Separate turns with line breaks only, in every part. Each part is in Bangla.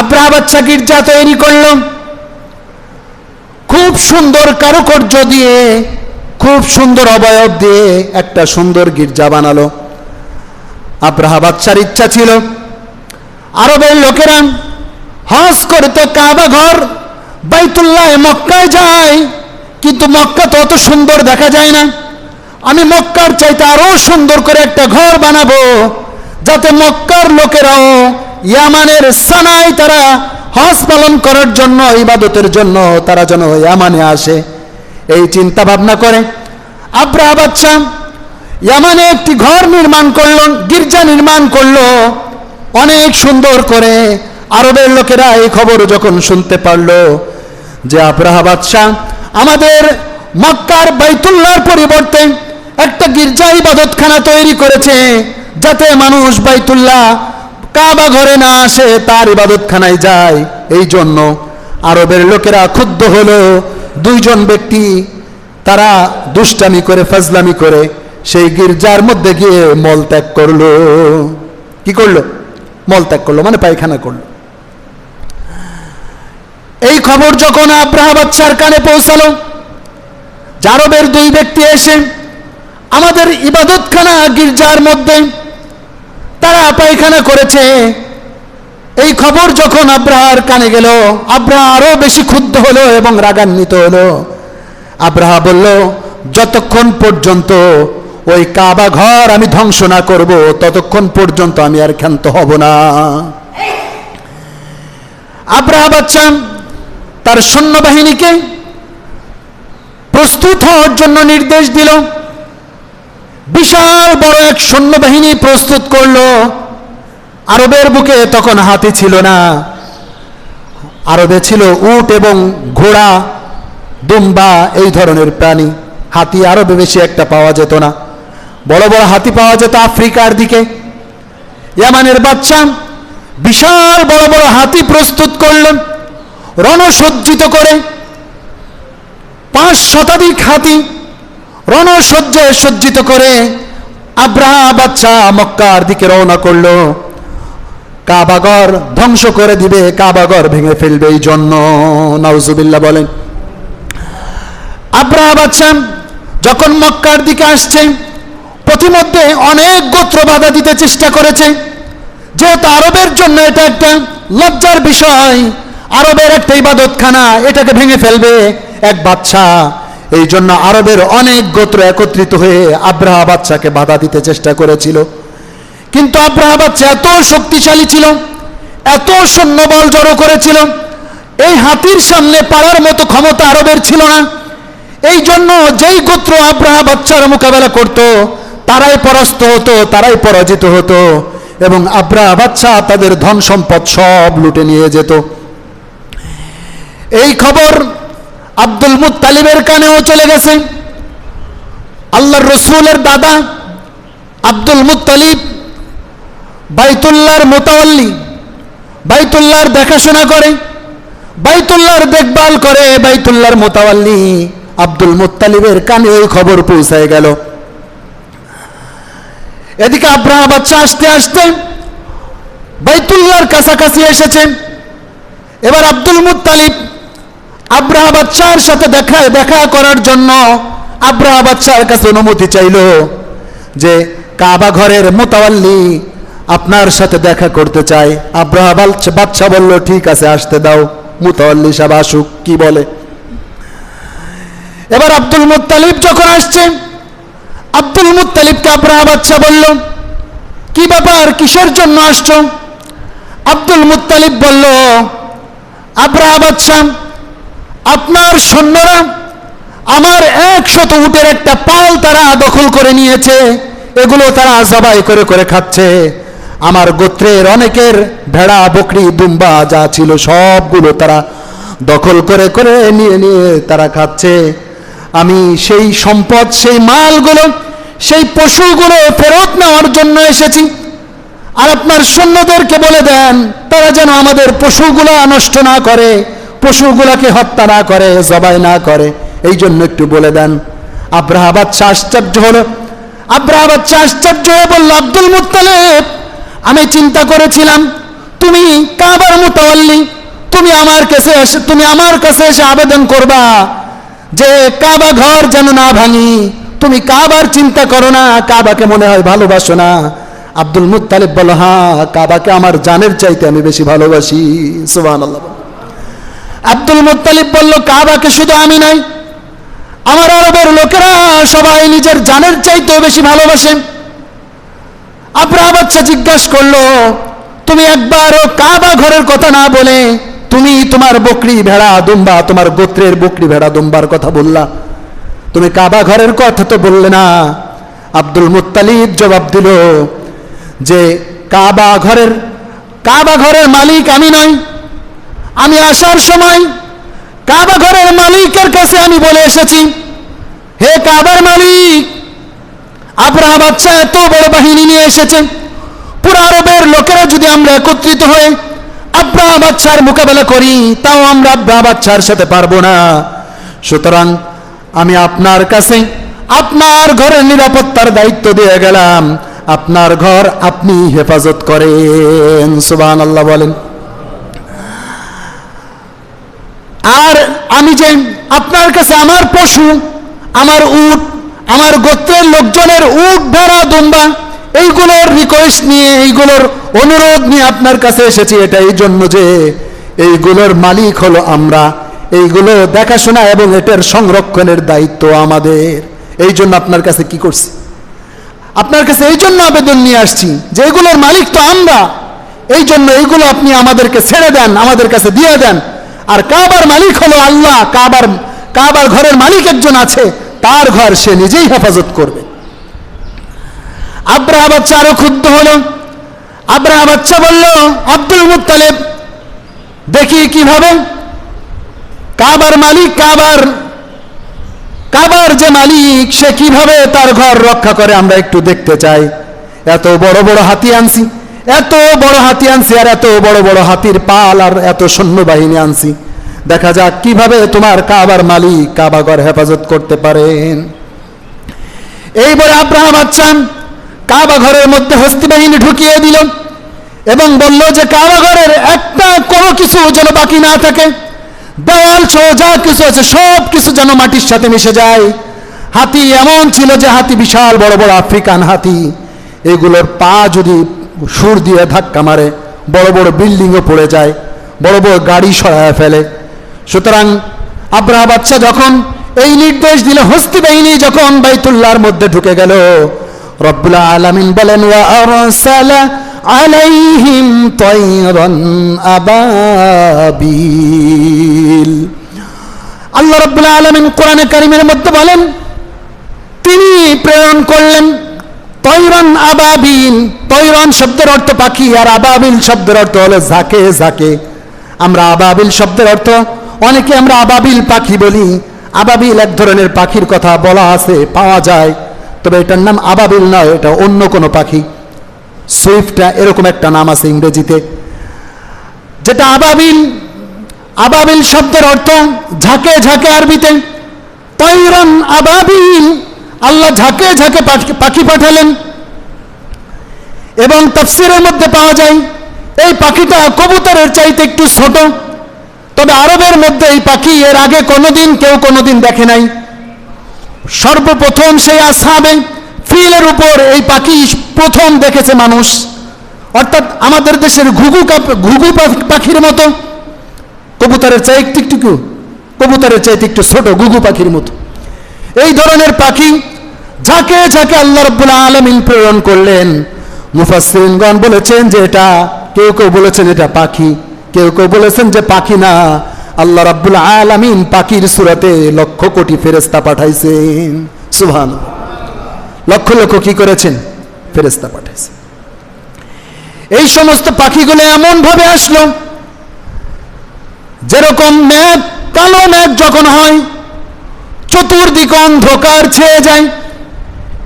আব্রাহা বাচ্চা গির্জা তৈরি করল। খুব সুন্দর কারুকর্য দিয়ে, খুব সুন্দর অবয়ব দিয়ে একটা সুন্দর গির্জা বানালো। আব্রাহা বাচ্চার ইচ্ছা ছিল। আরবের লোকেরা হজ করতে কাবা ঘর, বাইতুল্লাহ মক্কায় যায়, কিন্তু মক্কা তো অত সুন্দর দেখা যায় না। আমি মক্কার চাইতে আরও সুন্দর করে একটা ঘর বানাবো, যাতে মক্কার লোকেরাও ইয়ামানের সানায় তারা হজ পালন করার জন্য, ইবাদতের জন্য তারা যেন ইয়ামানে আসে। এই চিন্তা ভাবনা করে। আব্রাহা বাচ্চা ইয়ামানে একটি ঘর নির্মাণ করল, গির্জা নির্মাণ করল। অনেক সুন্দর করে আরবের লোকেরা এই খবর যখন শুনতে পারল যে আব্রাহা বাদশাহ আমাদের মক্কার বাইতুল্লাহর পরিবর্তে একটা গির্জা ইবাদতখানা তৈরি করেছে, যাতে মানুষ বাইতুল্লাহ কাবা ঘরে না আসে তার ইবাদতখানায় যায়। এই জন্য আরবের লোকেরা ক্ষুব্ধ হলো দুইজন ব্যক্তি তারা দুষ্টামি করে, ফাজলামি করে সেই গির্জার মধ্যে গিয়ে মল ত্যাগ করল। কি করল? মল ত্যাগ করল মানে পায়খানা করল। এই খবর যখন আব্রাহা বাচ্চার কানে পৌঁছালো জারবের দুই ব্যক্তি এসে আমাদের ইবাদতখানা গির্জার মধ্যে তারা পায়খানা করেছে। এই খবর যখন আব্রাহার কানে গেল, আব্রাহা আরও বেশি ক্ষুব্ধ হলো এবং রাগান্বিত হলো। আব্রাহা বলল, যতক্ষণ পর্যন্ত ওই কাবা ঘর আমি ধ্বংস না করব, ততক্ষণ পর্যন্ত আমি আর ক্ষান্ত হব না। আব্রাহা বাচ্চা, তার সৈন্যবাহিনীকে প্রস্তুত হওয়ার জন্য নির্দেশ দিল। বিশাল বড় এক সৈন্যবাহিনী প্রস্তুত করল। আরবের বুকে তখন হাতি ছিল না। আরবে ছিল উট এবং ঘোড়া, দুম্বা, এই ধরনের প্রাণী। হাতি আরবে বেশি একটা পাওয়া যেত না। বড় বড় হাতি পাওয়া যেত আফ্রিকার দিকে। ইয়ামানের বাচ্চা বিশাল বড় বড় হাতি প্রস্তুত করলেন রণসজ্জিত করে। পাঁচ শতাধিক হাতি রণসজ্জায় সজ্জিত করে আব্রাহা বাচ্চা মক্কার দিকে রওনা করল। কাবাগর ধ্বংস করে দিবে, কাবাগর ভেঙে ফেলবে এই জন্য। নাউজুবিল্লাহ বলেন আব্রাহা বাচ্চা যখন মক্কার দিকে আসছে, প্রতিমধ্যে অনেক গোত্র বাধা দিতে চেষ্টা করেছে। যেহেতু আরবের জন্য এটা একটা লজ্জার বিষয়, আরবের একটা ইবাদতখানা, এটাকে ভেঙে ফেলবে এক বাচ্চা এই জন্য আরবের অনেক গোত্র একত্রিত হয়ে আব্রাহা বাচ্চাকে বাধা দিতে চেষ্টা করেছিল। কিন্তু আব্রাহা বাচ্চা এত শক্তিশালী ছিল, এত সৈন্যবল জড়ো করেছিল, এই হাতির সামনে পাড়ার মতো ক্ষমতা আরবের ছিল না। এই জন্য যেই গোত্র আব্রাহা বাচ্চার মোকাবেলা করত, তারাই পরাস্ত হতো, তারাই পরাজিত হতো এবং আব্রাহা বাচ্চা তাদের ধন সম্পদ সব লুটে নিয়ে যেত। এই খবর আব্দুল মুত্তালিবের কানেও চলে গেছে। আল্লাহর রসুলের দাদা আব্দুল মুত্তালিব বাইতুল্লাহর মোতাল্লি বাইতুল্লাহর দেখাশোনা করে, বাইতুল্লাহর দেখভাল করে, বাইতুল্লাহর মোতাওয়াল্লি আব্দুল মুত্তালিবের কানে ওই খবর পৌঁছায় গেল। এদিকে আব্রাহা বাচ্চা আসতে আসতে বাইতুল্লাহর কাছাকাছি এসেছেন এবার আব্দুল মুত্তালিব আব্রাহা বাচ্চার সাথে দেখা দেখা করার জন্য আব্রাহা বাচ্চার কাছে অনুমতি চাইল যে কাবা ঘরের মোতাওয়াল্লি আপনার সাথে দেখা করতে চাই। আব্রাহা বাচ্চা- বলল, ঠিক আছে, আসতে দাও। মুতাওয়াল্লি সাহেব আসুক। কি বলে? এবার আব্দুল মুত্তালিব যখন আসছে, আব্দুল মুত্তালিবকে আব্রাহা বাচ্চা বলল, কি ব্যাপার? কিসের জন্য আসছো? আব্দুল মুত্তালিব বলল, আব্রাহা বাচ্চা আপনার সৈন্যরা আমার একশত উটের একটা পাল তারা দখল করে নিয়েছে, এগুলো তারা জবাই করে করে খাচ্ছে। আমার গোত্রের অনেকের ভেড়া, বকরি দুম্বা যা ছিল, সবগুলো তারা দখল করে করে নিয়ে নিয়ে তারা খাচ্ছে। আমি সেই সম্পদ, সেই মালগুলো, সেই পশুগুলো ফেরত নেওয়ার জন্য এসেছি। আর আপনার সৈন্যদেরকে বলে দেন, তারা যেন আমাদের পশুগুলো নষ্ট না করে পশুগুলাকে হত্যা না করে, জবাই না করে। এই জন্য একটু বলে দেন, আব্রাহা বাচ্চা আশ্চর্য হলো। আব্রাহা বাচ্চা আশ্চর্য হয়ে বলল, আব্দুল মুত্তালেব, আমি চিন্তা করেছিলাম, তুমি কাবার মুতাওয়াল্লি, তুমি আমার কাছে এসে, তুমি আমার কাছে এসে আবেদন করবা যে কাবা ঘর যেন না ভাঙি। তুমি কাবার চিন্তা করো না, কাবাকে মনে হয় ভালোবাসো না। আব্দুল মুত্তালিব বলো হ্যাঁ কাবাকে আমার জানের চাইতে আমি বেশি ভালোবাসি। সুবহানাল্লাহ আব্দুল মুত্তালিব বলল, কাবাকে শুধু আমি নাই, আমার আরবের লোকেরা সবাই নিজের জানের চাইতেও বেশি ভালোবাসে। আব্রাহ বাচ্চা জিজ্ঞাসা করল, তুমি একবারও কাবা ঘরের কথা না বলে তুমি তোমার বকরি ভেড়া দুম্বা, তোমার গোত্রের বকরি ভেড়া দুম্বার কথা বললা? তুমি কাবা ঘরের কথা তো বললে না। আব্দুল মুত্তালিব জবাব দিল যে, কাবা ঘরের কাবা ঘরের মালিক আমি নই আমি আসার সময় কাবা ঘরের মালিকের কাছে আমি বলে এসেছি, হে কাবার মালিক আব্রাহা বাচ্চা এত বড় বাহিনী নিয়ে এসেছে। পুরো আরবের লোকেরা যদি আমরা একত্রিত হয়ে আব্রাহা বাচ্চার মোকাবেলা করি, তাও আমরা আব্রাহা বাচ্চার সাথে পারব না। সুতরাং আমি আপনার কাছে আপনার ঘরের নিরাপত্তার দায়িত্ব দিয়ে গেলাম। আপনার ঘর আপনি হেফাজত করেন। সুবান আল্লাহ বলেন। আর আমি যে আপনার কাছে আমার পশু, আমার উট, আমার গোত্রের লোকজনের উট, ভেড়া, দুম্বা, এইগুলোর রিকোয়েস্ট নিয়ে, এইগুলোর অনুরোধ নিয়ে আপনার কাছে এসেছি এটা এই জন্য যে এইগুলোর মালিক হলো আমরা। এইগুলো দেখাশোনা এবং এটার সংরক্ষণের দায়িত্ব আমাদের। এই জন্য আপনার কাছে কি করছি? আপনার কাছে এই জন্য আবেদন নিয়ে আসছি, যে এগুলোর মালিক তো আমরা। এই জন্য এইগুলো আপনি আমাদেরকে ছেড়ে দেন, আমাদের কাছে দিয়ে দেন। আর কাবার মালিক হলো আল্লাহ, কাবার কাবার ঘরের মালিক একজন আছে, তার ঘর সে নিজেই হেফাজত করবে। আব্রাহ বাচ্চা আরও ক্ষুব্ধ হলো। আব্রাহ বাচ্চা বলল, আব্দুল মুত্তালেব, দেখি কীভাবে কাবার মালিক, কাবার কাবার যে মালিক, সে কীভাবে তার ঘর রক্ষা করে আমরা একটু দেখতে চাই। এত বড় বড় হাতি আনছি। এত বড় হাতি আনছি আর এত বড় বড় হাতির পাল আর এত সৈন্যবাহিনী আনছি। দেখা যাক কীভাবে তোমার কাবার মালিক কাবা ঘর হেফাজত করতে পারেন। এইবারে আব্রাহাম আচ্ছান কাবা ঘরের মধ্যে হস্তি বাহিনী ঢুকিয়ে দিল এবং বলল যে কাবা ঘরের একটা কোনো কিছু যেন বাকি না থাকে। দেওয়াল সহ যা কিছু আছে, সব কিছু যেন মাটির সাথে মিশে যায়। হাতি এমন ছিল যে, হাতি বিশাল বড় বড় আফ্রিকান হাতি। এগুলোর পা যদি সুর দিয়ে ধাক্কা মারে, বড় বড় বিল্ডিংও পড়ে যায়, বড় বড় গাড়ি সরায় ফেলে। সুতরাং আব্রাহা বাচ্চা যখন এই নির্দেশ দিল, হস্তি বাহিনী যখন বাইতুল্লাহর মধ্যে ঢুকে গেল, রব্বুল আলামিন বলেন, ওয়া আরসালা আলাইহিম তায়রান আবাবিল। আল্লাহ রব্বুল আলামিন কোরআনে কারিমের মধ্যে বলেন, তিনি প্রেরণ করলেন তৈরন আবাবিল, তৈরন শব্দের অর্থ পাখি, আর আবাবিল শব্দের অর্থ হলো ঝাঁকে ঝাঁকে। আমরা আবাবিল শব্দের অর্থ, অনেকে আমরা আবাবিল পাখি বলি। আবাবিল এক ধরনের পাখির কথা বলা আছে, পাওয়া যায়। তবে এটার নাম আবাবিল নয়, এটা অন্য কোনো পাখি। সুইফটটা এরকম একটা নাম আছে ইংরেজিতে। যেটা আবাবিল আবাবিল শব্দের অর্থ ঝাঁকে ঝাঁকে আরবিতে। তৈরন আবাবিল আল্লাহ ঝাঁকে ঝাঁকে পাখি- পাঠালেন। এবং তফসিরের মধ্যে পাওয়া যায়, এই পাখিটা কবুতরের চাইতে একটু ছোট। তবে আরবের মধ্যে এই পাখি এর আগে কোনোদিন কেউ কোনোদিন দেখে নাই। সর্বপ্রথম সেই আসাবে ফিলের উপর এই পাখি প্রথম দেখেছে মানুষ। অর্থাৎ আমাদের দেশের ঘুঘু ঘুঘু পাখ- পাখির মতো। কবুতরের চাই একটু একটু কবুতরের চাইতে একটু ছোট ঘুঘু পাখির মতো। এই ধরনের পাখি যাকে যাকে আল্লাহ রব্বুল আলমিন প্রেরণ করলেন। মুফাসরিনগণ বলেছেন যে এটা, কেউ কেউ বলেছেন এটা পাখি, কেউ কেউ বলেছেন যে পাখি না। আল্লাহ রাব্বুল আলামিন পাখির সুরাতে লক্ষ কোটি ফেরেস্তা পাঠাইছেন। সুবহান লক্ষ লক্ষ কি করেছেন? ফেরেস্তা পাঠাইছেন। এই সমস্ত পাখিগুলো এমন ভাবে আসলো, যেরকম মেঘ কালো মেঘ যখন হয় চতুর্দিক অন্ধকার ছেয়ে যায়।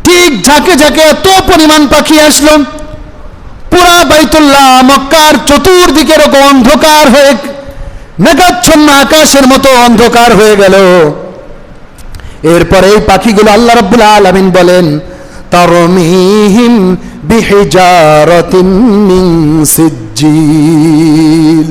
ঠিক ঝাঁকে ঝাঁকে এত পরিমাণ পাখি আসলো। পুরা বাইতুল্লাহ মক্কার চতুর্দিকে এরকম অন্ধকার হয়ে মেঘাচ্ছন্ন আকাশের মতো অন্ধকার হয়ে গেল। এরপরে এই পাখিগুলো আল্লাহ রাব্বুল আলামিন বলেন, তারমিহিম বিহিজারাতিন সিজ্জিল।